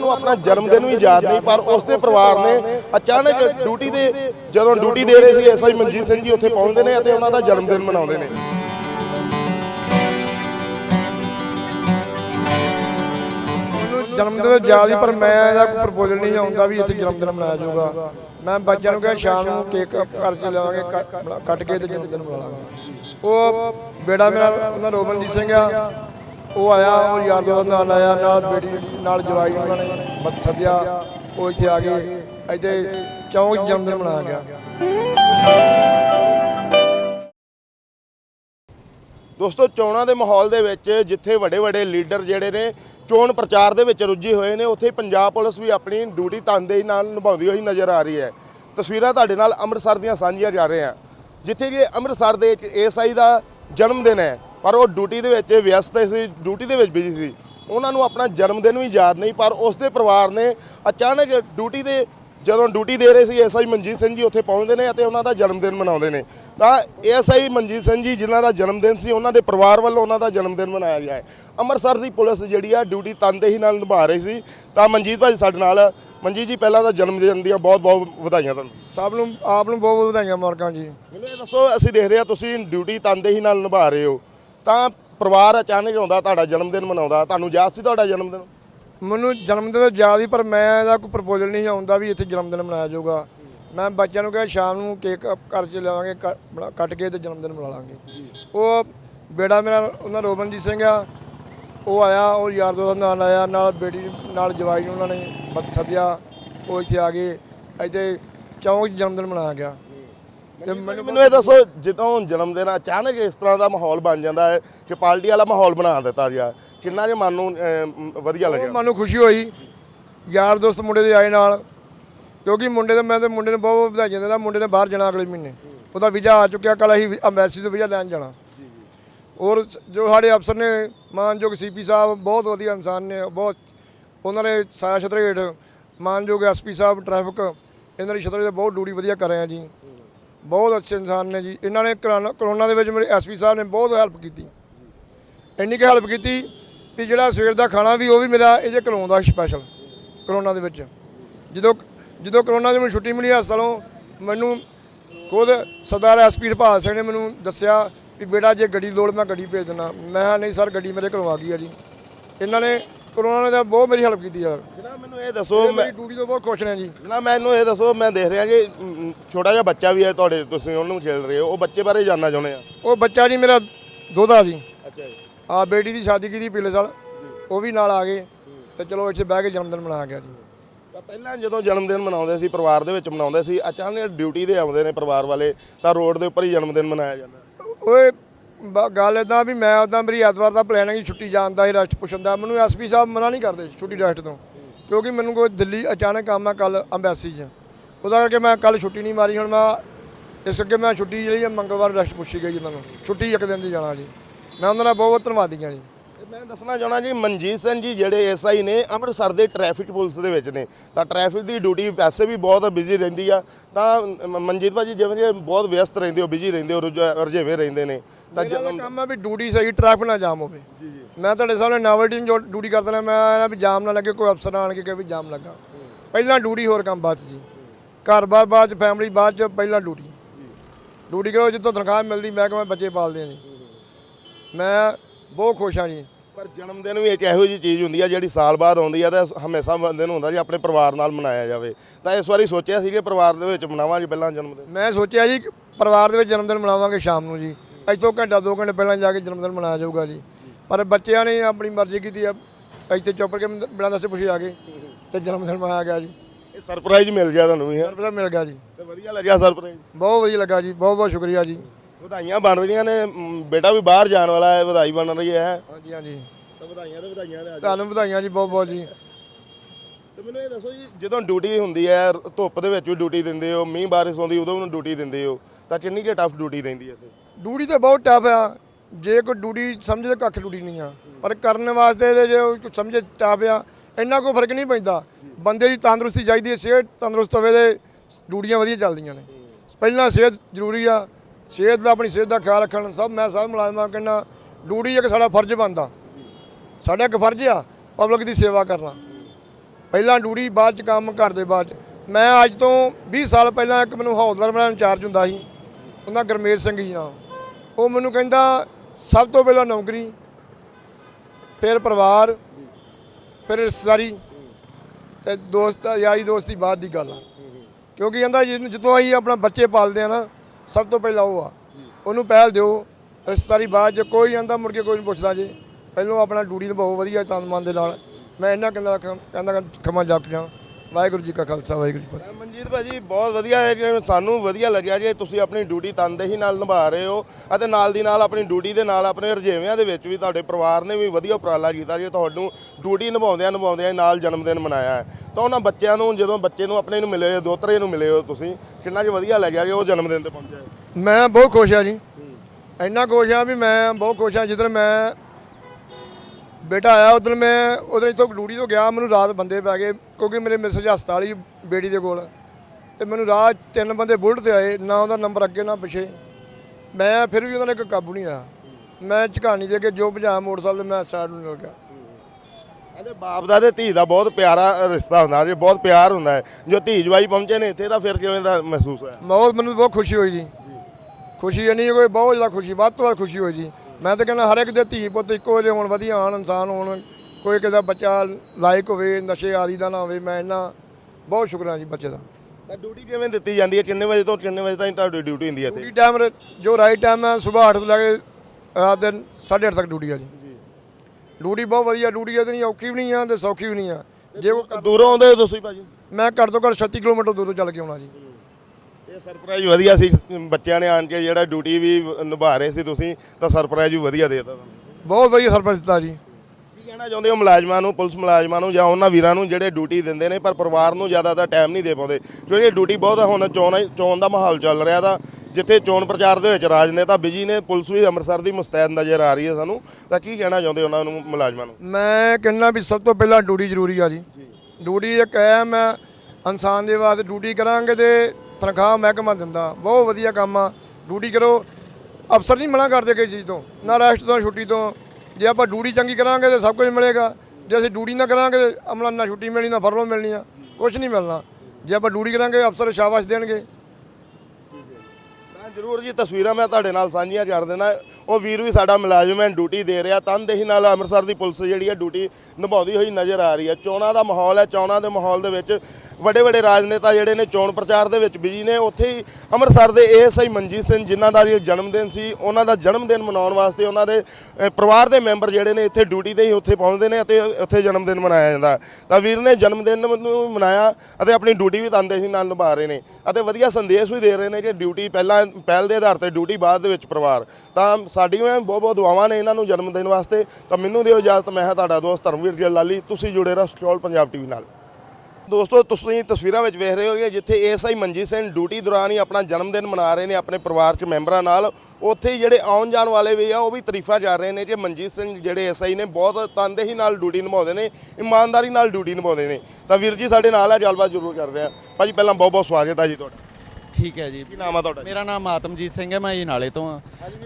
ਨੂੰ ਆਪਣਾ ਜਨਮ ਦਿਨ ਵੀ ਯਾਦ ਨਹੀਂ, ਪਰ ਉਸ ਦੇ ਪਰਿਵਾਰ ਨੇ ਅਚਾਨਕ ਡਿਊਟੀ ਦੇ, ਜਦੋਂ ਡਿਊਟੀ ਦੇ ਰਹੇ ਸੀ ਐਸਆਈ ਮਨਜੀਤ ਸਿੰਘ ਜੀ ਉੱਥੇ ਪਹੁੰਚਦੇ ਨੇ ਅਤੇ ਉਹਨਾਂ ਦਾ ਜਨਮ ਦਿਨ ਮਨਾਉਂਦੇ ਨੇ। ਜਨਮ ਦਿਨ ਤਾਂ ਯਾਦ ਹੀ, ਪਰ ਮੈਂ ਇਹਦਾ ਕੋਈ ਪ੍ਰਪੋਜ਼ਲ ਨਹੀਂ ਆਉਂਦਾ ਵੀ ਇੱਥੇ ਜਨਮ ਦਿਨ ਮਨਾਇਆ ਜਾਊਗਾ। ਮੈਂ ਬੱਚਿਆਂ ਨੂੰ ਕਿਹਾ, ਸ਼ਾਮ ਨੂੰ ਕੇਕ ਘਰ ਚ ਲਿਆਵਾਂਗੇ, ਕੱਟ- ਕੱਟ ਕੇ ਤੇ ਜਨਮ ਦਿਨ ਮਨਾ ਲਾਂਗੇ। ਉਹ ਬੇੜਾ ਮੇਰਾ, ਉਹਨਾਂ ਰੋਮਨਜੀਤ ਸਿੰਘ ਆ ਉਹ ਆਇਆ, ਉਹ ਯਾਰ ਦੋਸਤ ਨਾਲ ਆਇਆ, ਨਾਲ ਬੇਟੀ, ਨਾਲ ਜਵਾਈ ਉਹਨਾਂ ਨੇ, ਮਤ ਸੱਦਿਆ, ਉਹ ਇੱਥੇ ਆ ਗਏ, ਇੱਥੇ ਚੌਂਕ ਜਨਮ ਦਿਨ ਮਨਾਇਆ ਗਿਆ। ਦੋਸਤੋ, ਚੋਣਾਂ ਦੇ ਮਾਹੌਲ ਦੇ ਵਿੱਚ ਜਿੱਥੇ ਵੱਡੇ ਵੱਡੇ ਲੀਡਰ ਜਿਹੜੇ ਨੇ, ਚੋਣ ਪ੍ਰਚਾਰ ਦੇ ਵਿੱਚ ਰੁੱਝੇ ਹੋਏ ਨੇ, ਉੱਥੇ ਪੰਜਾਬ ਪੁਲਿਸ ਵੀ ਆਪਣੀ ਡਿਊਟੀ ਤਨਦੇਹੀ ਨਾਲ ਨਿਭਾਉਂਦੀ ਹੋਈ ਨਜ਼ਰ ਆ ਰਹੀ ਹੈ। ਤਸਵੀਰਾਂ ਤੁਹਾਡੇ ਨਾਲ ਅੰਮ੍ਰਿਤਸਰ ਦੀਆਂ ਸਾਂਝੀਆਂ ਜਾ ਰਹੇ ਹਾਂ। ਜਿੱਥੇ ਕਿ ਅੰਮ੍ਰਿਤਸਰ ਦੇ ਇੱਕ ਏਐਸਆਈ ਦਾ ਜਨਮ ਦਿਨ ਹੈ ਪਰ ਉਹ ਡਿਊਟੀ ਦੇ ਵਿੱਚ ਵਿਅਸਤ ਸੀ ਡਿਊਟੀ ਦੇ ਵਿੱਚ ਬਿਜ਼ੀ ਸੀ। ਉਹਨਾਂ ਨੂੰ ਆਪਣਾ ਜਨਮ ਦਿਨ ਵੀ ਯਾਦ ਨਹੀਂ ਪਰ ਉਸ ਦੇ ਪਰਿਵਾਰ ਨੇ ਅਚਾਨਕ ਡਿਊਟੀ ਦੇ ਜਦੋਂ ਡਿਊਟੀ ਦੇ ਰਹੇ ਸੀ ਐਸਆਈ ਮਨਜੀਤ ਸਿੰਘ ਜੀ ਉੱਥੇ ਪਹੁੰਚਦੇ ਨੇ ਅਤੇ ਉਹਨਾਂ ਦਾ ਜਨਮ ਦਿਨ ਮਨਾਉਂਦੇ ਨੇ। ਤਾਂ ਐਸਆਈ ਮਨਜੀਤ ਸਿੰਘ ਜੀ ਜਿਨ੍ਹਾਂ ਦਾ ਜਨਮ ਦਿਨ ਸੀ ਉਹਨਾਂ ਦੇ ਪਰਿਵਾਰ ਵੱਲੋਂ ਉਹਨਾਂ ਦਾ ਜਨਮ ਦਿਨ ਮਨਾਇਆ ਗਿਆ ਹੈ। ਅੰਮ੍ਰਿਤਸਰ ਦੀ ਪੁਲਿਸ ਜਿਹੜੀ ਆ ਡਿਊਟੀ ਤਨਦੇਹੀ ਨਾਲ ਨਿਭਾ ਰਹੀ ਸੀ। ਤਾਂ ਮਨਜੀਤ ਭਾਜੀ ਸਾਡੇ ਨਾਲ ਮਨਜੀਤ ਜੀ ਪਹਿਲਾਂ ਤਾਂ ਜਨਮ ਦਿਨ ਦੀਆਂ ਬਹੁਤ ਬਹੁਤ ਵਧਾਈਆਂ ਤੁਹਾਨੂੰ। ਸਭ ਨੂੰ ਆਪ ਨੂੰ ਬਹੁਤ ਬਹੁਤ ਵਧਾਈਆਂ ਮੁਬਾਰਕਾਂ ਜੀ। ਮੈਨੂੰ ਇਹ ਦੱਸੋ ਅਸੀਂ ਦੇਖ ਰਹੇ ਤੁਸੀਂ ਡਿਊਟੀ ਤਨਦੇਹੀ ਨਾਲ ਨਿਭਾ ਰਹੇ ਹੋ। ਤਾਂ ਪਰਿਵਾਰ ਅਚਾਨਕ ਆਉਂਦਾ, ਤੁਹਾਡਾ ਜਨਮ ਦਿਨ ਮਨਾਉਂਦਾ, ਤੁਹਾਨੂੰ ਯਾਦ ਸੀ ਤੁਹਾਡਾ ਜਨਮ ਦਿਨ ਮੈਨੂੰ ਜਨਮ ਦਿਨ ਤਾਂ ਯਾਦ ਹੀ, ਪਰ ਮੈਂ ਇਹਦਾ ਕੋਈ ਪ੍ਰਪੋਜ਼ਲ ਨਹੀਂ ਆਉਂਦਾ ਵੀ ਇੱਥੇ ਜਨਮ ਦਿਨ ਮਨਾਇਆ ਜਾਊਗਾ। ਮੈਂ ਬੱਚਿਆਂ ਨੂੰ ਕਿਹਾ, ਸ਼ਾਮ ਨੂੰ ਕੇਕ ਘਰ ਚ ਲਿਆਵਾਂਗੇ ਕੱਟ- ਬਣਾ- ਕੱਟ ਕੇ ਤੇ ਜਨਮ ਦਿਨ ਮਨਾ ਲਾਂਗੇ। ਉਹ ਬੇੜਾ ਮੇਰਾ ਉਹਨਾਂ ਰੋਮਨਜੀਤ ਸਿੰਘ ਆ। ਉਹ ਆਇਆ, ਉਹ ਯਾਰ ਦੋਸਤ ਨਾਲ ਆਇਆ, ਨਾਲ ਬੇਟੀ, ਨਾਲ ਜਵਾਈ ਨੂੰ ਉਹਨਾਂ ਨੇ ਸੱਦਿਆ। ਉਹ ਇੱਥੇ ਆ ਗਏ। ਇੱਥੇ ਚੌਂਕ 'ਚ ਜਨਮ ਦਿਨ ਮਨਾਇਆ ਗਿਆ। ਤੇ ਮੈਨੂੰ ਮੈਨੂੰ ਇਹ ਦੱਸੋ ਜਦੋਂ ਜਨਮ ਦਿਨ ਅਚਾਨਕ ਇਸ ਤਰ੍ਹਾਂ ਦਾ ਮਾਹੌਲ ਬਣ ਜਾਂਦਾ ਹੈ ਕਿ ਪਾਰਟੀ ਵਾਲਾ ਮਾਹੌਲ ਬਣਾ ਦਿੱਤਾ ਗਿਆ। ਕਿੰਨਾ ਜੇ ਮਨ ਨੂੰ ਵਧੀਆ ਲੱਗਿਆ? ਮਨ ਨੂੰ ਖੁਸ਼ੀ ਹੋਈ। ਯਾਰ ਦੋਸਤ ਮੁੰਡੇ ਦੇ ਆਏ ਨਾਲ। ਕਿਉਂਕਿ ਮੁੰਡੇ ਦੇ ਮੈਂ ਤੇ ਮੁੰਡੇ ਨੂੰ ਬਹੁਤ ਵਧਾਈਆਂ ਦਿੰਦਾ ਮੁੰਡੇ ਨੇ ਬਾਹਰ ਜਾਣਾ ਅਗਲੇ ਮਹੀਨੇ। ਉਹਦਾ ਵੀਜ਼ਾ ਆ ਚੁੱਕਿਆ ਕੱਲ ਅਸੀਂ ਅੰਬੈਸੀ ਤੋਂ ਵੀਜ਼ਾ ਲੈਣ ਜਾਣਾ। ਔਰ ਸ- ਜੋ ਸਾਡੇ ਅਫਸਰ ਨੇ ਮਾਨਯੋਗ ਸੀਪੀ ਸਾਹਿਬ ਬਹੁਤ ਵਧੀਆ ਇਨਸਾਨ ਨੇ ਬਹੁਤ ਉਹਨਾਂ ਨੇ ਸਾਇਆ ਛਤਰੇ ਹੇਠ ਮਾਨਯੋਗ ਐਸਪੀ ਸਾਹਿਬ ਟ੍ਰੈਫਿਕ ਇਹਨਾਂ ਦੀ ਛਤਰੇ ਤੇ ਬਹੁਤ ਡਿਊਟੀ ਵਧੀਆ ਕਰ ਰਹੇ ਆ ਜੀ। ਬਹੁਤ ਅੱਛੇ ਇਨਸਾਨ ਨੇ ਜੀ। ਇਹਨਾਂ ਨੇ ਕਰੋਨਾ ਕਰੋਨਾ ਦੇ ਵਿੱਚ ਮੇਰੇ ਐਸਪੀ ਸਾਹਿਬ ਨੇ ਬਹੁਤ ਹੈਲਪ ਕੀਤੀ। ਇੰਨੀ ਕੁ ਹੈਲਪ ਕੀਤੀ ਵੀ ਜਿਹੜਾ ਸਵੇਰ ਦਾ ਖਾਣਾ ਵੀ ਉਹ ਵੀ ਮੇਰਾ ਇਹਦੇ ਕੋਲੋਂ ਦਾ ਸਪੈਸ਼ਲ ਕਰੋਨਾ ਦੇ ਵਿੱਚ। ਜਦੋਂ ਜਦੋਂ ਕਰੋਨਾ ਦੀ ਮੈਨੂੰ ਛੁੱਟੀ ਮਿਲੀ ਹਸਪਤਾਲੋਂ, ਮੈਨੂੰ ਖੁਦ ਸਰਦਾਰ ਐਸਪੀ ਹਰਪਾਲ ਸਿੰਘ ਨੇ ਮੈਨੂੰ ਦੱਸਿਆ ਵੀ ਬੇਟਾ ਜੇ ਗੱਡੀ ਲੋੜ ਮੈਂ ਗੱਡੀ ਭੇਜ ਦਿੰਦਾ। ਮੈਂ ਨਹੀਂ ਸਰ, ਗੱਡੀ ਮੇਰੇ ਕੋਲੋਂ ਆ ਗਈ ਆ ਜੀ। ਇਹਨਾਂ ਨੇ ਕਰੋਨਾ ਨੇ ਤਾਂ ਬਹੁਤ ਮੇਰੀ ਹੈਲਪ ਕੀਤੀ ਯਾਰ। ਜਨਾਬ ਮੈਨੂੰ ਇਹ ਦੱਸੋ ਮੈਂ ਮੇਰੀ ਡਿਊਟੀ ਤੋਂ ਬਹੁਤ ਖੁਸ਼ ਨੇ ਜੀ। ਜਨਾਬ ਮੈਨੂੰ ਇਹ ਦੱਸੋ ਮੈਂ ਦੇਖ ਰਿਹਾ ਕਿ ਛੋਟਾ ਜਿਹਾ ਬੱਚਾ ਵੀ ਹੈ ਤੁਹਾਡੇ ਤੁਸੀਂ ਉਹਨੂੰ ਖੇਲ ਰਹੇ ਹੋ। ਉਹ ਬੱਚੇ ਬਾਰੇ ਜਾਨਣਾ ਚਾਹੁੰਦੇ ਆ? ਉਹ ਬੱਚਾ ਜੀ ਮੇਰਾ ਦੋਦਾ ਜੀ ਅੱਛਾ ਜੀ। ਆ ਬੇਟੀ ਦੀ ਸ਼ਾਦੀ ਕੀਤੀ ਪਿਛਲੇ ਸਾਲ। ਉਹ ਵੀ ਨਾਲ ਆ ਗਏ ਤੇ ਚਲੋ ਇੱਥੇ ਬਹਿ ਕੇ ਜਨਮ ਦਿਨ ਮਨਾ ਗਿਆ ਜੀ। ਤਾਂ ਪਹਿਲਾਂ ਜਦੋਂ ਜਨਮ ਦਿਨ ਮਨਾਉਂਦੇ ਸੀ ਪਰਿਵਾਰ ਦੇ ਵਿੱਚ ਮਨਾਉਂਦੇ ਸੀ ਅਚਾਨਕ ਡਿਊਟੀ ਦੇ ਆਉਂਦੇ ਨੇ ਪਰਿਵਾਰ ਵਾਲੇ ਤਾਂ ਰੋਡ ਦੇ ਉੱਪਰ ਹੀ ਜਨਮ ਦਿਨ ਮਨਾਇਆ ਜਾਂਦਾ। ਓਏ ਗੱਲ ਇਦਾਂ ਵੀ ਮੈਂ ਉਦਾਂ ਮੇਰੀ ਐਤਵਾਰ ਦਾ ਪਲਾਨ ਹੈ ਕਿ ਛੁੱਟੀ ਜਾਣ ਦਾ ਹੀ ਰੈਸਟ ਪੁੱਛਣ ਦਾ। ਮੈਨੂੰ ਐਸਪੀ ਸਾਹਿਬ ਮਨਾ ਨਹੀਂ ਕਰਦੇ ਛੁੱਟੀ ਰੈਸਟ ਤੋਂ, ਕਿਉਂਕਿ ਮੈਨੂੰ ਕੋਈ ਦਿੱਲੀ ਅਚਾਨਕ ਕੰਮ ਆ ਕੱਲ ਅੰਬੈਸੀ 'ਚ। ਉਹਦਾ ਕਰਕੇ ਮੈਂ ਕੱਲ ਛੁੱਟੀ ਨਹੀਂ ਮਾਰੀ, ਹੁਣ ਮੈਂ ਇਸ ਕਰਕੇ ਮੈਂ ਛੁੱਟੀ ਜਿਹੜੀ ਹੈ ਮੰਗਲਵਾਰ ਰੈਸਟ ਪੁੱਛੀ ਗਈ ਉਹਨਾਂ ਨੂੰ। ਛੁੱਟੀ ਇੱਕ ਦਿਨ ਦੀ ਜਾਣਾ ਜੀ। ਮੈਂ ਉਹਨਾਂ ਦਾ ਬਹੁਤ ਬਹੁਤ ਧੰਨਵਾਦੀ ਹਾਂ ਜੀ। ਮੈਂ ਦੱਸਣਾ ਚਾਹਣਾ ਜੀ ਮਨਜੀਤ ਸਿੰਘ ਜੀ ਜਿਹੜੇ ਐਸਆਈ ਨੇ ਅੰਮ੍ਰਿਤਸਰ ਦੇ ਟ੍ਰੈਫਿਕ ਪੁਲਿਸ ਦੇ ਵਿੱਚ ਨੇ। ਤਾਂ ਟ੍ਰੈਫਿਕ ਦੀ ਡਿਊਟੀ ਵੈਸੇ ਵੀ ਬਹੁਤ ਬਿਜ਼ੀ ਰਹਿੰਦੀ ਆ। ਤਾਂ ਮਨਜੀਤ ਭਾਜੀ ਜਿਵੇਂ ਕਿ ਬਹੁਤ ਵਿਅਸਤ ਰਹਿੰਦੇ ਹੋ ਬਿਜ਼ੀ ਰਹਿੰਦੇ ਹੋ ਰੁਝ- ਰੁਝੇਵੇਂ ਰਹਿੰਦੇ ਨੇ। ਤਾਂ ਤਾਂ ਕੰਮ ਆ ਵੀ ਡਿਊਟੀ ਸਹੀ ਟ੍ਰੈਫਿਕ ਨਾ ਜਾਮ ਹੋਵੇ। ਮੈਂ ਤੁਹਾਡੇ ਸਾਹਮਣੇ ਨਾਵਲਟੀ ਜੋ ਡਿਊਟੀ ਕਰਦਾ ਨਾ ਮੈਂ ਨਾ ਵੀ ਜਾਮ ਨਾ ਲੱਗੇ ਕੋਈ ਅਫਸਰ ਨਾ ਆਣ ਕੇ ਕਹੇ ਵੀ ਜਾਮ ਲੱਗਾ। ਪਹਿਲਾਂ ਡਿਊਟੀ ਹੋਰ ਕੰਮ ਬਾਅਦ 'ਚ ਜੀ। ਘਰ ਬਾਅਦ ਬਾਅਦ ਚ ਫੈਮਿਲੀ ਬਾਅਦ ਚ ਪਹਿਲਾਂ ਡਿਊਟੀ ਡਿਊਟੀ ਕਰੋ ਜਿੱਥੋਂ ਤਨਖਾਹ ਮਿਲਦੀ ਮੈਂ ਕਿਹਾ ਬੱਚੇ ਪਾਲਦੇ ਆ ਜੀ ਮੈਂ ਬਹੁਤ ਖੁਸ਼ ਹਾਂ ਜੀ। ਪਰ ਜਨਮ ਦਿਨ ਵੀ ਇੱਕ ਇਹੋ ਜਿਹੀ ਚੀਜ਼ ਹੁੰਦੀ ਆ ਜਿਹੜੀ ਸਾਲ ਬਾਅਦ ਆਉਂਦੀ ਆ ਤਾਂ ਹਮੇਸ਼ਾ ਬੰਦੇ ਨੂੰ ਹੁੰਦਾ ਜੀ ਆਪਣੇ ਪਰਿਵਾਰ ਨਾਲ ਮਨਾਇਆ ਜਾਵੇ। ਤਾਂ ਇਸ ਵਾਰੀ ਸੋਚਿਆ ਸੀ ਕਿ ਪਰਿਵਾਰ ਦੇ ਵਿੱਚ ਮਨਾਵਾਂਗੇ ਪਹਿਲਾਂ ਜਨਮ ਦਿਨ? ਮੈਂ ਸੋਚਿਆ ਜੀ ਪਰਿਵਾਰ ਦੇ ਵਿੱਚ ਜਨਮ ਦਿਨ ਮਨਾਵਾਂਗੇ ਸ਼ਾਮ ਨੂੰ ਜੀ। ਇੱਥੋਂ ਘੰਟਾ ਦੋ ਘੰਟੇ ਪਹਿਲਾਂ ਜਾ ਕੇ ਜਨਮ ਦਿਨ ਮਨਾਇਆ ਜਾਊਗਾ ਜੀ। ਪਰ ਬੱਚਿਆਂ ਨੇ ਆਪਣੀ ਮਰਜ਼ੀ ਕੀਤੀ ਆ। ਇੱਥੇ ਚੁੱਪ ਕੇ ਬਿਨਾਂ ਦੱਸੇ ਪੁੱਛੇ ਆ ਗਏ ਤੇ ਜਨਮ ਦਿਨ ਮਨਾਇਆ ਗਿਆ ਜੀ। ਇਹ ਸਰਪ੍ਰਾਈਜ਼ ਮਿਲ ਗਿਆ ਤੁਹਾਨੂੰ ਵੀ ਹੈ? ਸਰਪ੍ਰਾਈਜ਼ ਮਿਲ ਗਿਆ ਜੀ। ਤੇ ਵਧੀਆ ਲੱਗਿਆ ਸਰਪ੍ਰਾਈਜ਼? ਬਹੁਤ ਵਧੀਆ ਲੱਗਾ ਜੀ ਬਹੁਤ ਬਹੁਤ ਸ਼ੁਕਰੀਆ ਜੀ। ਵਧਾਈਆਂ ਬਣ ਰਹੀਆਂ ਨੇ। ਮ, ਬੇਟਾ ਵੀ ਬਾਹਰ ਜਾਣ ਵਾਲਾ ਹੈ ਵਧਾਈ ਬਣ ਰਹੀ ਹੈ। ਹਾਂਜੀ ਹਾਂਜੀ। ਤਾਂ ਵਧਾਈਆਂ ਤੇ ਵਧਾਈਆਂ ਨੇ ਤੁਹਾਨੂੰ ਵਧਾਈਆਂ ਜੀ ਬਹੁਤ ਬਹੁਤ ਜੀ। ਤੇ ਮੈਨੂੰ ਇਹ ਦੱਸੋ ਜੀ ਜਦੋਂ ਡਿਊਟੀ ਹੁੰਦੀ ਹੈ ਧੁੱਪ ਦੇ ਵਿੱਚ ਵੀ ਡਿਊਟੀ ਦਿੰਦੇ ਹੋ ਮੀਂਹ ਬਾਰਿਸ਼ ਹੁੰਦੀ ਉਦੋਂ ਵੀ ਡਿਊਟੀ ਦਿੰਦੇ ਹੋ। ਤਾਂ ਕਿੰਨੀ ਕਿ ਟਫ ਡਿਊਟੀ ਰਹਿੰਦੀ ਹੈ ਇੱਥੇ? ਡਿਊਟੀ ਤੇ ਬਹੁਤ ਟਫ ਆ। ਜੇ ਕੋਈ ਡਿਊਟੀ ਸਮਝੇ ਤਾਂ ਕੱਖ ਡਿਊਟੀ ਨਹੀਂ ਆ। ਪਰ ਕਰਨ ਵਾਸਤੇ ਤੇ ਜੇ ਉਹ ਸਮਝੇ ਟਫ ਆ। ਇੰਨਾ ਕੋਈ ਫ਼ਰਕ ਨਹੀਂ ਪੈਂਦਾ। ਬੰਦੇ ਦੀ ਤੰਦਰੁਸਤੀ ਚਾਹੀਦੀ ਹੈ ਸਿਹਤ ਤੰਦਰੁਸਤ ਹੋਵੇ ਤੇ ਡਿਊਟੀਆਂ ਵਧੀਆ ਚੱਲਦੀਆਂ ਨੇ। ਪਹਿਲਾਂ ਸਿਹਤ ਜ਼ਰੂਰੀ ਆ। ਸਿਹਤ ਦਾ ਆਪਣੀ ਸਿਹਤ ਦਾ ਖਿਆਲ ਰੱਖਣ ਸਭ ਮੈਂ ਸਭ ਮੁਲਾਜ਼ਮਾਂ ਕਹਿੰਦਾ, ਡਿਊਟੀ ਇੱਕ ਸਾਡਾ ਫਰਜ਼ ਬਣਦਾ। ਸਾਡਾ ਇੱਕ ਫਰਜ਼ ਆ ਪਬਲਿਕ ਦੀ ਸੇਵਾ ਕਰਨਾ। ਪਹਿਲਾਂ ਡਿਊਟੀ ਬਾਅਦ ਚ ਕੰਮ ਘਰ ਦੇ ਬਾਅਦ ਚ। ਮੈਂ ਅੱਜ ਤੋਂ 20 ਸਾਲ ਪਹਿਲਾਂ ਇੱਕ ਮੈਨੂੰ ਹੌਲਦਾਰ ਬਣਾ ਇੰਚਾਰਜ ਹੁੰਦਾ ਸੀ ਉਹਨਾਂ ਗਰਮੇਸ਼ ਸਿੰਘ ਜੀ ਨਾਲ ਉਹ ਮੈਨੂੰ ਕਹਿੰਦਾ, ਸਭ ਤੋਂ ਪਹਿਲਾਂ ਨੌਕਰੀ, ਫਿਰ ਪਰਿਵਾਰ, ਫਿਰ ਰਿਸ਼ਤੇਦਾਰੀ ਤੇ ਦੋਸਤ, ਯਾਰੀ ਦੋਸਤੀ ਬਾਅਦ ਦੀ ਗੱਲ ਆ। ਕਿਉਂਕਿ ਕਹਿੰਦਾ ਜਿਹਨੂੰ ਜਦੋਂ ਅਸੀਂ ਆਪਣਾ ਬੱਚੇ ਪਾਲਦੇ ਆ ਨਾ ਸਭ ਤੋਂ ਪਹਿਲਾਂ ਉਹ ਆ। ਉਹਨੂੰ ਪਹਿਲ ਦਿਓ। ਰਿਸ਼ਤੇਦਾਰੀ ਬਾਅਦ ਚ ਕੋਈ ਆਂਦਾ ਮੁੜ ਕੇ ਕੋਈ ਨਹੀਂ ਪੁੱਛਦਾ ਜੇ। ਪਹਿਲਾਂ ਆਪਣਾ ਡਿਊਟੀ ਨਿਭਾਓ, ਵਧੀਆ ਤਨ ਮਨ ਦੇ ਨਾਲ। ਮੈਂ ਇਹਨਾਂ ਕਹਿੰਦਾ ਕਹਿੰਦਾ ਖਮਾ ਜਪ ਜਾ ਵਾਹਿਗੁਰੂ ਜੀ ਕਾ ਖਾਲਸਾ, ਵਾਹਿਗੁਰੂ ਜੀ ਕੀ ਫਤਿਹ। ਮਨਜੀਤ ਭਾਜੀ, ਬਹੁਤ ਵਧੀਆ ਹੈ ਕਿ ਸਾਨੂੰ ਵਧੀਆ ਲੱਗਿਆ ਜੇ ਤੁਸੀਂ ਆਪਣੀ ਡਿਊਟੀ ਤਨਦੇਹੀ ਨਾਲ ਨਿਭਾ ਰਹੇ ਹੋ ਅਤੇ ਨਾਲ ਦੀ ਨਾਲ ਆਪਣੀ ਡਿਊਟੀ ਦੇ ਨਾਲ ਆਪਣੇ ਰਜੇਵਿਆਂ ਦੇ ਵਿੱਚ ਵੀ ਤੁਹਾਡੇ ਪਰਿਵਾਰ ਨੇ ਵੀ ਵਧੀਆ ਉਪਰਾਲਾ ਕੀਤਾ ਜੇ ਤੁਹਾਨੂੰ ਡਿਊਟੀ ਨਿਭਾਉਂਦਿਆਂ ਨਿਭਾਉਂਦਿਆਂ ਨਾਲ ਜਨਮ ਦਿਨ ਮਨਾਇਆ ਹੈ। ਤਾਂ ਉਹਨਾਂ ਬੱਚਿਆਂ ਨੂੰ, ਜਦੋਂ ਬੱਚੇ ਨੂੰ ਆਪਣੇ ਨੂੰ ਮਿਲੇ ਹੋ ਦੋਤਰੇ ਨੂੰ ਮਿਲੇ ਹੋ ਤੁਸੀਂ, ਕਿੰਨਾ ਕੁ ਵਧੀਆ ਲੱਗਿਆ ਜੇ ਉਹ ਜਨਮ ਦਿਨ ਤੇ ਪਹੁੰਚਿਆ ਮੈਂ ਬਹੁਤ ਖੁਸ਼ ਹਾਂ ਜੀ। ਇੰਨਾ ਖੁਸ਼ ਹਾਂ ਵੀ ਮੈਂ ਬਹੁਤ ਖੁਸ਼ ਹਾਂ ਜਿੱਦਣ ਮੈਂ ਬੇਟਾ ਆਇਆ ਉਦੋਂ ਮੈਂ ਉਦੋਂ ਇੱਥੋਂ ਡਿਊਟੀ ਤੋਂ ਗਿਆ, ਮੈਨੂੰ ਰਾਤ ਬੰਦੇ ਪੈ ਗਏ, ਕਿਉਂਕਿ ਮੇਰੇ ਮੈਸੇਜ ਹਸਪਤਾਲ ਹੀ ਬੇਟੀ ਦੇ ਕੋਲ। ਤੇ ਮੈਨੂੰ ਰਾਤ ਤਿੰਨ ਬੰਦੇ ਬੁਲਟ ਤੇ ਆਏ ਨਾ ਉਹਦਾ ਨੰਬਰ ਅੱਗੇ ਨਾ ਪਿੱਛੇ। ਮੈਂ ਫਿਰ ਵੀ ਉਹਨਾਂ ਨੇ ਇੱਕ ਕਾਬੂ ਨਹੀਂ ਆਇਆ। ਮੈਂ ਝਕਾਨੀ ਦੇ ਕੇ ਜੋ ਭਜਾ ਮੋਟਰਸਾਈਕਲ ਤੇ ਮੈਂ ਸਾਈਡ ਨੂੰ ਲੱਗਾ ਇਹਦੇ ਬਾਪ ਦਾ ਤੇ ਧੀ ਦਾ ਬਹੁਤ ਪਿਆਰਾ ਰਿਸ਼ਤਾ ਹੁੰਦਾ ਜੀ ਬਹੁਤ ਪਿਆਰ ਹੁੰਦਾ ਹੈ। ਜੋ ਧੀ ਜਵਾਈ ਪਹੁੰਚੇ ਨੇ ਇੱਥੇ ਤਾਂ ਫਿਰ ਕਿਵੇਂ ਦਾ ਮਹਿਸੂਸ ਹੋਇਆ? ਬਹੁਤ ਮੈਨੂੰ ਬਹੁਤ ਖੁਸ਼ੀ ਹੋਈ ਜੀ। ਖੁਸ਼ੀ ਇਹ ਨਹੀਂ ਕੋਈ ਬਹੁਤ ਜ਼ਿਆਦਾ ਖੁਸ਼ੀ ਵੱਧ ਤੋਂ ਵੱਧ ਖੁਸ਼ੀ ਹੋਈ ਜੀ। ਮੈਂ ਤਾਂ ਕਹਿੰਦਾ ਹਰ ਇੱਕ ਦੇ ਧੀ ਪੁੱਤ ਇੱਕੋ ਜਿਹੇ ਹੋਣ ਵਧੀਆ ਹੋਣ ਇਨਸਾਨ ਹੋਣ। ਕੋਈ ਕਿਸੇ ਦਾ ਬੱਚਾ ਲਾਇਕ ਹੋਵੇ ਨਸ਼ੇ ਆਦੀ ਦਾ ਨਾ ਹੋਵੇ ਮੈਂ ਇਹਨਾਂ ਬਹੁਤ ਸ਼ੁਕਰਾਂ ਜੀ ਬੱਚੇ ਦਾ। ਤਾਂ ਡਿਊਟੀ ਕਿਵੇਂ ਦਿੱਤੀ ਜਾਂਦੀ ਹੈ? ਕਿੰਨੇ ਵਜੇ ਤੋਂ ਕਿੰਨੇ ਵਜੇ ਤਾਈਂ ਤੁਹਾਡੀ ਡਿਊਟੀ ਹੁੰਦੀ ਹੈ ਇੱਥੇ? ਡਿਊਟੀ ਟਾਈਮ ਜੋ ਰਾਈਟ ਟਾਈਮ ਹੈ ਸਵੇਰ 8 ਤੋਂ ਲੈ ਕੇ ਰਾਤ ਦੇ 8:30 ਤੱਕ ਡਿਊਟੀ ਆ ਜੀ। ਡਿਊਟੀ ਬਹੁਤ ਵਧੀਆ ਡਿਊਟੀ ਇਹਦੇ ਨਹੀਂ ਔਖੀ ਵੀ ਨਹੀਂ ਆ ਤੇ ਸੌਖੀ ਵੀ ਨਹੀਂ ਆ। ਜੇ ਕੋਈ ਦੂਰੋਂ ਆਉਂਦੇ ਹੋ ਤੁਸੀਂ ਭਾਜੀ? ਮੈਂ ਘੱਟ ਤੋਂ ਘੱਟ 36 ਕਿਲੋਮੀਟਰ ਦੂਰੋਂ ਚੱਲ ਕੇ ਆਉਣਾ ਜੀ। ਇਹ ਸਰਪ੍ਰਾਈਜ਼ ਵਧੀਆ ਸੀ ਬੱਚਿਆਂ ਨੇ ਆਣ ਕੇ ਜਿਹੜਾ ਡਿਊਟੀ ਵੀ ਨਿਭਾ ਰਹੇ ਸੀ ਤੁਸੀਂ ਤਾਂ ਸਰਪ੍ਰਾਈਜ਼ ਵੀ ਵਧੀਆ ਦੇਤਾ ਤੁਹਾਨੂੰ। ਬਹੁਤ ਵਧੀਆ ਸਰਪੰਚ ਦਿੱਤਾ ਜੀ। ਕਹਿਣਾ ਚਾਹੁੰਦੇ ਹੋ ਮੁਲਾਜ਼ਮਾਂ ਨੂੰ, ਪੁਲਿਸ ਮੁਲਾਜ਼ਮਾਂ ਨੂੰ ਜਾਂ ਉਹਨਾਂ ਵੀਰਾਂ ਨੂੰ ਜਿਹੜੇ ਡਿਊਟੀ ਦਿੰਦੇ ਨੇ, ਪਰ ਪਰਿਵਾਰ ਨੂੰ ਜ਼ਿਆਦਾ ਤਾਂ ਟਾਈਮ ਨਹੀਂ ਦੇ ਪਾਉਂਦੇ। ਕਿਉਂਕਿ ਇਹ ਡਿਊਟੀ ਬਹੁਤ ਹੁਣ ਚੋਣ ਚੋਣ ਦਾ ਮਾਹੌਲ ਚੱਲ ਰਿਹਾ ਤਾਂ ਜਿੱਥੇ ਚੋਣ ਪ੍ਰਚਾਰ ਦੇ ਵਿੱਚ ਰਾਜਨੇਤਾ ਬਿਜ਼ੀ ਨੇ, ਪੁਲਿਸ ਵੀ ਅੰਮ੍ਰਿਤਸਰ ਦੀ ਮੁਸਤੈਦ ਨਜ਼ਰ ਆ ਰਹੀ ਹੈ ਸਾਨੂੰ। ਤਾਂ ਕੀ ਕਹਿਣਾ ਚਾਹੁੰਦੇ ਉਹਨਾਂ ਨੂੰ, ਮੁਲਾਜ਼ਮਾਂ ਨੂੰ? ਮੈਂ ਕਹਿੰਦਾ ਵੀ ਸਭ ਤੋਂ ਪਹਿਲਾਂ ਡਿਊਟੀ ਜ਼ਰੂਰੀ ਆ ਜੀ। ਡਿਊਟੀ ਇੱਕ ਹੈ ਮੈਂ ਇਨਸਾਨ ਦੇ ਵਾਸਤੇ ਡਿਊਟੀ ਕਰਾਂਗੇ ਤੇ ਤਨਖਾਹ ਮਹਿਕਮਾ ਦਿੰਦਾ। ਬਹੁਤ ਵਧੀਆ ਕੰਮ ਆ। ਡਿਊਟੀ ਕਰੋ, ਅਫਸਰ ਨਹੀਂ ਮਨਾ ਕਰਦੇ ਕਿਸੇ ਚੀਜ਼ ਤੋਂ, ਨਾ ਰੈਸਟ ਤੋਂ ਛੁੱਟੀ ਤੋਂ। ਜੇ ਆਪਾਂ ਡਿਊਟੀ ਚੰਗੀ ਕਰਾਂਗੇ ਤੇ ਸਭ ਕੁਝ ਮਿਲੇਗਾ। ਜੇ ਅਸੀਂ ਡਿਊਟੀ ਨਾ ਕਰਾਂਗੇ ਤੇ ਅਮਲਾ ਨਾ ਛੁੱਟੀ ਮਿਲਣੀ, ਨਾ ਫਰਲੋ ਮਿਲਣੀ ਆ। ਕੁਝ ਨਹੀਂ ਮਿਲਣਾ। ਜੇ ਆਪਾਂ ਡਿਊਟੀ ਕਰਾਂਗੇ, ਅਫਸਰ ਸ਼ਾਬਾਸ਼ ਦੇਣਗੇ। ਤਾਂ ਜ਼ਰੂਰ ਜੀ ਤਸਵੀਰਾਂ ਮੈਂ ਤੁਹਾਡੇ ਨਾਲ ਸਾਂਝੀਆਂ ਕਰ ਦੇਣਾ। ਉਹ ਵੀਰ ਵੀ ਸਾਡਾ ਮੁਲਾਜ਼ਮ ਹੈ, ਡਿਊਟੀ ਦੇ ਰਿਹਾ, ਤਨਦੇਹੀ ਨਾਲ ਅੰਮ੍ਰਿਤਸਰ ਦੀ ਪੁਲਿਸ ਜਿਹੜੀ ਹੈ ਡਿਊਟੀ ਨਿਭਾਉਂਦੀ ਹੋਈ ਨਜ਼ਰ ਆ ਰਹੀ ਹੈ। ਚੋਣਾਂ ਦਾ ਮਾਹੌਲ ਹੈ, ਚੋਣਾਂ ਦੇ ਮਾਹੌਲ ਦੇ ਵਿੱਚ ਵੱਡੇ ਵੱਡੇ ਰਾਜਨੇਤਾ ਜਿਹੜੇ ਨੇ ਚੋਣ ਪ੍ਰਚਾਰ ਦੇ ਵਿੱਚ ਬਿਜ਼ੀ ਨੇ। ਉੱਥੇ ਹੀ ਅੰਮ੍ਰਿਤਸਰ ਦੇ ਏਐਸਆਈ ਮਨਜੀਤ ਸਿੰਘ ਜਿਨ੍ਹਾਂ ਦਾ ਜਨਮ ਦਿਨ ਸੀ, ਉਹਨਾਂ ਦਾ ਜਨਮ ਦਿਨ ਮਨਾਉਣ ਵਾਸਤੇ ਉਹਨਾਂ ਦੇ ਪਰਿਵਾਰ ਦੇ ਮੈਂਬਰ ਜਿਹੜੇ ਨੇ ਇੱਥੇ ਡਿਊਟੀ ਤੇ ਹੀ ਉੱਥੇ ਪਹੁੰਚਦੇ ਨੇ ਅਤੇ ਉੱਥੇ ਜਨਮ ਦਿਨ ਮਨਾਇਆ ਜਾਂਦਾ। ਤਾਂ ਵੀਰ ਨੇ ਜਨਮ ਦਿਨ ਨੂੰ ਮਨਾਇਆ ਅਤੇ ਆਪਣੀ ਡਿਊਟੀ ਵੀ ਤਨਦੇਹੀ ਨਾਲ ਨਿਭਾ ਰਹੇ ਨੇ ਅਤੇ ਵਧੀਆ ਸੰਦੇਸ਼ ਵੀ ਦੇ ਰਹੇ ਨੇ ਕਿ ਡਿਊਟੀ ਪਹਿਲਾਂ ਪਹਿਲ ਦੇ ਆਧਾਰ ਤੇ ਡਿਊਟੀ ਬਾਅਦ ਦੇ ਵਿੱਚ ਪਰਿਵਾਰ। ਤਾਂ ਸਾਡੀਆਂ ਬਹੁਤ ਬਹੁਤ ਦੁਆਵਾਂ ਨੇ ਇਹਨਾਂ ਨੂੰ ਜਨਮ ਦਿਨ ਵਾਸਤੇ। ਤਾਂ ਮੈਨੂੰ ਦਿਓ ਇਜਾਜ਼ਤ, ਮੈਂ ਹਾਂ ਤੁਹਾਡਾ ਦੋਸਤ ਧਰਮਵੀਰ ਗਿੱਲ ਲਾਲੀ। ਤੁਸੀਂ ਜੁੜੇ ਰਹੋ ਸਟੋਲ ਪੰਜਾਬ ਟੀਵੀ ਨਾਲ। ਦੋਸਤੋ, ਤੁਸੀਂ ਤਸਵੀਰਾਂ ਵਿੱਚ ਵੇਖ ਰਹੇ ਹੋਗੇ ਜਿੱਥੇ ਏਐਸਆਈ ਮਨਜੀਤ ਸਿੰਘ ਡਿਊਟੀ ਦੌਰਾਨ ਹੀ ਆਪਣਾ ਜਨਮ ਦਿਨ ਮਨਾ ਰਹੇ ਨੇ ਆਪਣੇ ਪਰਿਵਾਰ ਚ ਮੈਂਬਰਾਂ ਨਾਲ। ਉੱਥੇ ਹੀ ਜਿਹੜੇ ਆਉਣ ਜਾਣ ਵਾਲੇ ਵੀ ਆ, ਉਹ ਵੀ ਤਾਰੀਫਾਂ ਜਾ ਰਹੇ ਨੇ ਕਿ ਮਨਜੀਤ ਸਿੰਘ ਜਿਹੜੇ ਏਐਸਆਈ ਨੇ ਬਹੁਤ ਤਨਦੇਹੀ ਨਾਲ ਡਿਊਟੀ ਨਿਭਾਉਂਦੇ ਨੇ, ਇਮਾਨਦਾਰੀ ਨਾਲ ਡਿਊਟੀ ਨਿਭਾਉਂਦੇ ਨੇ। ਤਾਂ ਵੀਰ ਜੀ ਸਾਡੇ ਨਾਲ ਹੈ ਗੱਲਬਾਤ ਜ਼ਰੂਰ ਕਰਦੇ ਆ। ਭਾਜੀ, ਪਹਿਲਾਂ ਬਹੁਤ ਬਹੁਤ ਸਵਾਗਤ ਹੈ ਜੀ ਤੁਹਾਡਾ। ਠੀਕ ਹੈ ਜੀ। ਕੀ ਨਾਮ ਆ ਤੁਹਾਡਾ ਮੇਰਾ ਨਾਮ ਆਤਮਜੀਤ ਸਿੰਘ ਹੈ ਮੈਂ ਜੀ ਨਾਲੇ ਤੋਂ ਆ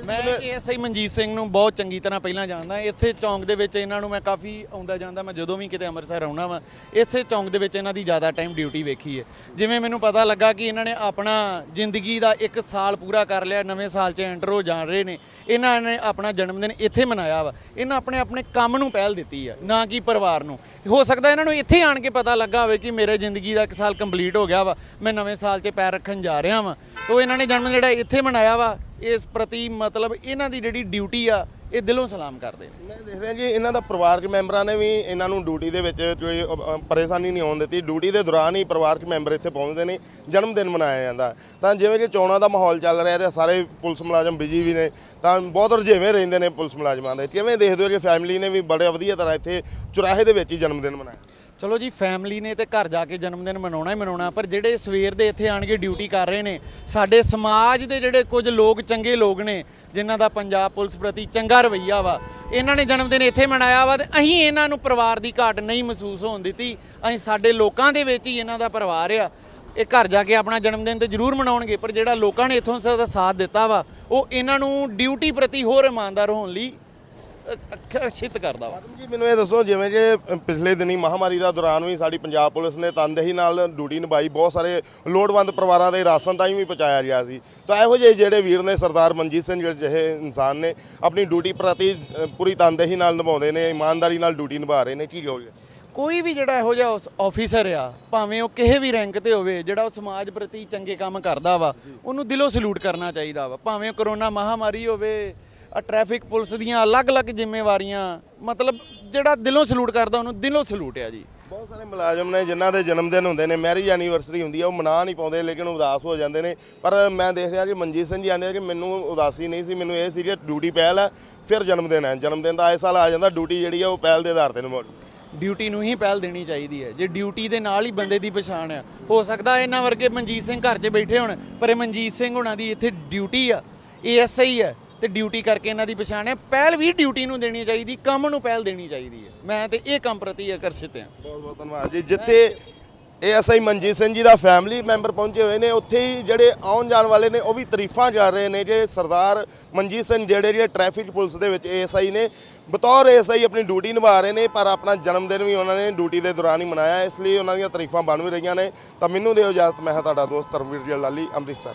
ਮੈਂ ਏਐਸਆਈ ਮਨਜੀਤ ਸਿੰਘ ਨੂੰ ਬਹੁਤ ਚੰਗੀ ਤਰ੍ਹਾਂ ਪਹਿਲਾਂ ਜਾਣਦਾ। ਇੱਥੇ ਚੌਂਕ ਦੇ ਵਿੱਚ ਇਹਨਾਂ ਨੂੰ ਮੈਂ ਕਾਫੀ ਆਉਂਦਾ ਜਾਂਦਾ ਮੈਂ ਜਦੋਂ ਵੀ ਕਿਤੇ ਅੰਮ੍ਰਿਤਸਰ ਆਉਣਾ ਵਾਂ ਇਸੇ ਚੌਂਕ ਦੇ ਵਿੱਚ ਇਹਨਾਂ ਦੀ ਜ਼ਿਆਦਾ ਟਾਈਮ ਡਿਊਟੀ ਵੇਖੀ ਹੈ। ਜਿਵੇਂ ਮੈਨੂੰ ਪਤਾ ਲੱਗਾ ਕਿ ਇਹਨਾਂ ਨੇ ਆਪਣਾ ਜ਼ਿੰਦਗੀ ਦਾ ਇੱਕ ਸਾਲ ਪੂਰਾ ਕਰ ਲਿਆ ਨਵੇਂ ਸਾਲ 'ਚ ਐਂਟਰ ਹੋ ਜਾ ਰਹੇ ਨੇ। ਇਹਨਾਂ ਨੇ ਆਪਣਾ ਜਨਮ ਦਿਨ ਇੱਥੇ ਮਨਾਇਆ ਵਾ। ਇਹਨਾਂ ਆਪਣੇ ਆਪਣੇ ਕੰਮ ਨੂੰ ਪਹਿਲ ਦਿੱਤੀ ਆ ਨਾ ਕਿ ਪਰਿਵਾਰ ਨੂੰ। ਹੋ ਸਕਦਾ ਇਹਨਾਂ ਨੂੰ ਇੱਥੇ ਆਣ ਕੇ ਪਤਾ ਲੱਗਾ ਹੋਵੇ ਕਿ ਮੇਰੇ ਜ਼ਿੰਦਗੀ ਦਾ ਇੱਕ ਸਾਲ ਕੰਪਲੀਟ ਹੋ ਗਿਆ ਵਾ। ਮੈਂ ਨਵੇਂ ਸਾਲ 'ਚ ਪੈਰ ਰੱਖਣ ਜਾ ਰਿਹਾ ਵਾਂ। ਤੋ ਇਹਨਾਂ ਨੇ ਜਨਮ ਜਿਹੜਾ ਇੱਥੇ ਮਨਾਇਆ ਵਾ ਇਸ ਪ੍ਰਤੀ ਮਤਲਬ ਇਹਨਾਂ ਦੀ ਜਿਹੜੀ ਡਿਊਟੀ ਆ ਇਹ ਦਿਲੋਂ ਸਲਾਮ ਕਰਦੇ ਨੇ। ਮੈਂ ਦੇਖ ਰਿਹਾ ਜੀ ਇਹਨਾਂ ਦਾ ਪਰਿਵਾਰਕ ਮੈਂਬਰਾਂ ਨੇ ਵੀ ਇਹਨਾਂ ਨੂੰ ਡਿਊਟੀ ਦੇ ਵਿੱਚ ਕੋਈ ਅ, ਪਰੇਸ਼ਾਨੀ ਨਹੀਂ ਆਉਣ ਦਿੱਤੀ। ਡਿਊਟੀ ਦੇ ਦੌਰਾਨ ਹੀ ਪਰਿਵਾਰਕ ਮੈਂਬਰ ਇੱਥੇ ਪਹੁੰਚਦੇ ਨੇ ਜਨਮ ਦਿਨ ਮਨਾਇਆ ਜਾਂਦਾ। ਤਾਂ ਜਿਵੇਂ ਕਿ ਚੋਣਾਂ ਦਾ ਮਾਹੌਲ ਚੱਲ ਰਿਹਾ ਤੇ ਸਾਰੇ ਪੁਲਿਸ ਮੁਲਾਜ਼ਮ ਬਿਜ਼ੀ ਵੀ ਨੇ ਤਾਂ ਬਹੁਤ ਰੁਝੇਵੇਂ ਰਹਿੰਦੇ ਨੇ ਪੁਲਿਸ ਮੁਲਾਜ਼ਮਾਂ ਦੇ। ਕਿਵੇਂ ਦੇਖਦੇ ਹੋ ਕਿ ਫੈਮਿਲੀ ਨੇ ਵੀ ਬੜੇ ਵਧੀਆ ਤਰ੍ਹਾਂ ਇੱਥੇ ਚੁਰਾਹੇ ਦੇ ਵਿੱਚ ਹੀ ਜਨਮ ਦਿਨ ਮਨਾਇਆ? ਚਲੋ ਜੀ ਫੈਮਿਲੀ ਨੇ ਤੇ ਘਰ ਜਾ ਕੇ ਜਨਮ ਦਿਨ ਮਨਾਉਣਾ ਹੀ ਮਨਾਉਣਾ, ਪਰ ਜਿਹੜੇ ਸਵੇਰ ਦੇ ਇੱਥੇ ਆਣ ਕੇ ਡਿਊਟੀ ਕਰ ਰਹੇ ਨੇ, ਸਾਡੇ ਸਮਾਜ ਦੇ ਜਿਹੜੇ ਕੁਝ ਲੋਕ ਚੰਗੇ ਲੋਕ ਨੇ, ਜਿਨ੍ਹਾਂ ਦਾ ਪੰਜਾਬ ਪੁਲਿਸ ਪ੍ਰਤੀ ਚੰਗਾ ਰਵੱਈਆ ਵਾ, ਇਹਨਾਂ ਨੇ ਜਨਮ ਦਿਨ ਇੱਥੇ ਮਨਾਇਆ ਵਾ ਤੇ ਅਸੀਂ ਇਹਨਾਂ ਨੂੰ ਪਰਿਵਾਰ ਦੀ ਘਾਟ ਨਹੀਂ ਮਹਿਸੂਸ ਹੋਣ ਦਿੱਤੀ, ਅਸੀਂ ਸਾਡੇ ਲੋਕਾਂ ਦੇ ਵਿੱਚ ਹੀ ਇਹਨਾਂ ਦਾ ਪਰਿਵਾਰ ਆ। ਇਹ ਘਰ ਜਾ ਕੇ ਆਪਣਾ ਜਨਮ ਦਿਨ ਤੇ ਜ਼ਰੂਰ ਮਨਾਉਣਗੇ, ਪਰ ਜਿਹੜਾ ਲੋਕਾਂ ਨੇ ਇੱਥੋਂ ਦਾ ਸਾਥ ਦਿੱਤਾ ਵਾ, ਉਹ ਇਹਨਾਂ ਨੂੰ ਡਿਊਟੀ ਪ੍ਰਤੀ ਹੋਰ ਇਮਾਨਦਾਰ ਹੋਣ ਲਈ ਆਕਰਸ਼ਿਤ ਕਰਦਾ ਵਾ। ਜੀ ਮੈਨੂੰ ਇਹ ਦੱਸੋ ਜਿਵੇਂ ਕਿ ਪਿਛਲੇ ਦਿਨੀ ਮਹਾਮਾਰੀ ਦਾ ਦੌਰਾਨ ਵੀ ਸਾਡੀ ਪੰਜਾਬ ਪੁਲਿਸ ਨੇ ਤਨਦੇਹੀ ਨਾਲ ਡਿਊਟੀ ਨਿਭਾਈ ਬਹੁਤ ਸਾਰੇ ਲੋੜਵੰਦ ਪਰਿਵਾਰਾਂ ਦੇ ਰਾਸ਼ਨ ਤਾਈਂ ਵੀ ਪਹੁੰਚਾਇਆ ਗਿਆ ਸੀ। ਤਾਂ ਇਹੋ ਜਿਹੇ ਜਿਹੜੇ ਵੀਰ ਨੇ ਸਰਦਾਰ ਮਨਜੀਤ ਸਿੰਘ ਜਿਹੜੇ ਜਿਹੇ ਇਨਸਾਨ ਨੇ ਆਪਣੀ ਡਿਊਟੀ ਪ੍ਰਤੀ ਪੂਰੀ ਤਨਦੇਹੀ ਨਾਲ ਨਿਭਾਉਂਦੇ ਨੇ ਇਮਾਨਦਾਰੀ ਨਾਲ ਡਿਊਟੀ ਨਿਭਾ ਰਹੇ ਨੇ ਕੀ ਕਹੋਗੇ? ਕੋਈ ਵੀ ਜਿਹੜਾ ਇਹੋ ਜਿਹਾ ਆਫੀਸਰ ਆ ਭਾਵੇਂ ਉਹ ਕਿਸੇ ਵੀ ਰੈਂਕ ਤੇ ਹੋਵੇ ਜਿਹੜਾ ਉਹ ਸਮਾਜ ਪ੍ਰਤੀ ਚੰਗੇ ਕੰਮ ਕਰਦਾ ਵਾ ਉਹਨੂੰ ਦਿਲੋਂ ਸਲੂਟ ਕਰਨਾ ਚਾਹੀਦਾ ਵਾ। ਭਾਵੇਂ ਉਹ ਕਰੋਨਾ ਮਹਾਮਾਰੀ ਹੋਵੇ ਆ ਟ੍ਰੈਫਿਕ ਪੁਲਿਸ ਦੀਆਂ ਅਲੱਗ-ਅਲੱਗ ਜ਼ਿੰਮੇਵਾਰੀਆਂ ਮਤਲਬ ਜਿਹੜਾ ਦਿਲੋਂ ਸਲੂਟ ਕਰਦਾ ਉਹਨੂੰ ਦਿਲੋਂ ਸਲੂਟ ਆ ਜੀ। ਬਹੁਤ ਸਾਰੇ ਮੁਲਾਜ਼ਮ ਨੇ ਜਿਨ੍ਹਾਂ ਦੇ ਜਨਮ ਦਿਨ ਹੁੰਦੇ ਨੇ ਮੈਰਿਜ ਐਨੀਵਰਸਰੀ ਹੁੰਦੀ ਆ ਉਹ ਮਨਾ ਨਹੀਂ ਪਾਉਂਦੇ ਲੇਕਿਨ ਉਦਾਸ ਹੋ ਜਾਂਦੇ ਨੇ। ਪਰ ਮੈਂ ਦੇਖ ਰਿਹਾ ਕਿ ਮਨਜੀਤ ਸਿੰਘ ਜੀ ਆਂਦੇ ਆ ਕਿ ਮੈਨੂੰ ਉਦਾਸੀ ਨਹੀਂ ਸੀ ਮੈਨੂੰ ਇਹ ਸੀ ਕਿ ਡਿਊਟੀ ਪਹਿਲ ਹੈ ਫਿਰ ਜਨਮ ਦਿਨ ਹੈ ਜਨਮ ਦਿਨ ਦਾ ਆਏ ਸਾਲ ਆ ਜਾਂਦਾ ਡਿਊਟੀ ਜਿਹੜੀ ਆ ਉਹ ਪਹਿਲ ਦੇ ਆਧਾਰ ਤੇ ਨਿਭਾਉਣੀ ਡਿਊਟੀ ਨੂੰ ਹੀ ਪਹਿਲ ਦੇਣੀ ਚਾਹੀਦੀ ਹੈ ਜੇ ਡਿਊਟੀ ਦੇ ਨਾਲ ਹੀ ਬੰਦੇ ਦੀ ਪਛਾਣ ਆ ਹੋ ਸਕਦਾ ਇਹਨਾਂ ਵਰਗੇ ਮਨਜੀਤ ਸਿੰਘ ਘਰ 'ਚ ਬੈਠੇ ਹੋਣ ਪਰ ਇਹ ਮਨਜੀਤ ਸਿੰਘ ਹੋਣਾ ਦੀ ਇੱਥੇ ਡਿਊਟੀ ਆ ਏਐਸਆਈ ਹੈ ਤੇ ਡਿਊਟੀ ਕਰਕੇ ਇਹਨਾਂ ਦੀ ਪਛਾਣ ਹੈ। ਪਹਿਲ ਵੀ ਡਿਊਟੀ ਨੂੰ ਦੇਣੀ ਚਾਹੀਦੀ, ਕੰਮ ਨੂੰ ਪਹਿਲ ਦੇਣੀ ਚਾਹੀਦੀ ਹੈ। ਮੈਂ ਤੇ ਇਹ ਕੰਮ ਪ੍ਰਤੀ ਆਕਰਸ਼ਿਤ ਹਾਂ। ਬਹੁਤ ਬਹੁਤ ਧੰਨਵਾਦ ਜੀ। ਜਿੱਥੇ ਏਐਸਆਈ ਮਨਜੀਤ ਸਿੰਘ ਜੀ ਦਾ ਫੈਮਿਲੀ ਮੈਂਬਰ ਪਹੁੰਚੇ ਹੋਏ ਨੇ, ਉੱਥੇ ਹੀ ਜਿਹੜੇ ਆਉਣ ਜਾਣ ਵਾਲੇ ਨੇ, ਉਹ ਵੀ ਤਾਰੀਫਾਂ ਕਰ ਰਹੇ ਨੇ ਜੇ ਸਰਦਾਰ ਮਨਜੀਤ ਸਿੰਘ ਜਿਹੜੇ ਜਿਹੜੇ ਟ੍ਰੈਫਿਕ ਪੁਲਿਸ ਦੇ ਵਿੱਚ ਏਐਸਆਈ ਨੇ, ਬਤੌਰ ਏਐਸਆਈ ਆਪਣੀ ਡਿਊਟੀ ਨਿਭਾ ਰਹੇ ਨੇ, ਪਰ ਆਪਣਾ ਜਨਮ ਦਿਨ ਵੀ ਉਹਨਾਂ ਨੇ ਡਿਊਟੀ ਦੇ ਦੌਰਾਨ ਹੀ ਮਨਾਇਆ। ਇਸ ਲਈ ਉਹਨਾਂ ਦੀਆਂ ਤਾਰੀਫਾਂ ਬਣ ਵੀ ਰਹੀਆਂ ਨੇ। ਤਾਂ ਮੈਨੂੰ ਦਿਓ ਇਜਾਜ਼ਤ, ਮੈਂ ਹਾਂ ਤੁਹਾਡਾ ਦੋਸਤ ਧਰਮਵੀਰ ਜੀ ਲਾਲੀ ਅੰਮ੍ਰਿਤਸਰ।